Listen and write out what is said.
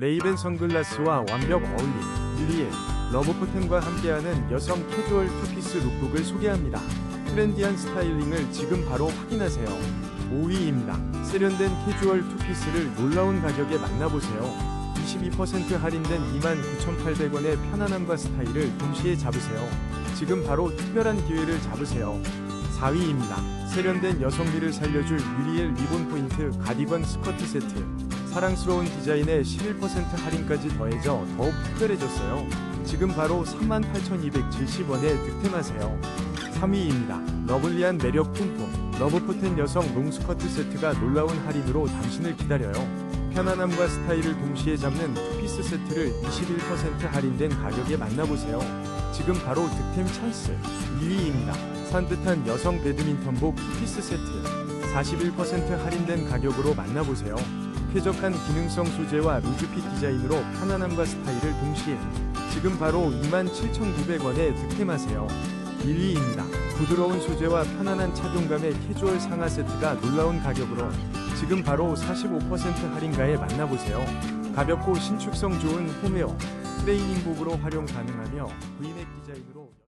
레이벤 선글라스와 완벽 어울림, 릴리의 러브포텐과 함께하는 여성 캐주얼 투피스 룩북을 소개합니다. 트렌디한 스타일링을 지금 바로 확인하세요. 5위입니다. 세련된 캐주얼 투피스를 놀라운 가격에 만나보세요. 22% 할인된 29,800원의 편안함과 스타일을 동시에 잡으세요. 지금 바로 특별한 기회를 잡으세요. 4위입니다. 세련된 여성미를 살려줄 유리엘 리본 포인트 가디건 스커트 세트. 사랑스러운 디자인에 11% 할인까지 더해져 더욱 특별해졌어요. 지금 바로 38,270원에 득템하세요. 3위입니다. 러블리한 매력 뿜뿜 러브포텐 여성 롱스커트 세트가 놀라운 할인으로 당신을 기다려요. 편안함과 스타일을 동시에 잡는 투피스 세트를 21% 할인된 가격에 만나보세요. 지금 바로 득템 찬스 2위입니다. 산뜻한 여성 배드민턴복 투피스 세트 41% 할인된 가격으로 만나보세요. 쾌적한 기능성 소재와 루즈핏 디자인으로 편안함과 스타일을 동시에 지금 바로 27,900원에 득템하세요. 1위입니다. 부드러운 소재와 편안한 착용감의 캐주얼 상하 세트가 놀라운 가격으로 지금 바로 45% 할인가에 만나보세요. 가볍고 신축성 좋은 홈웨어 트레이닝복으로 활용 가능하며 V넥 디자인으로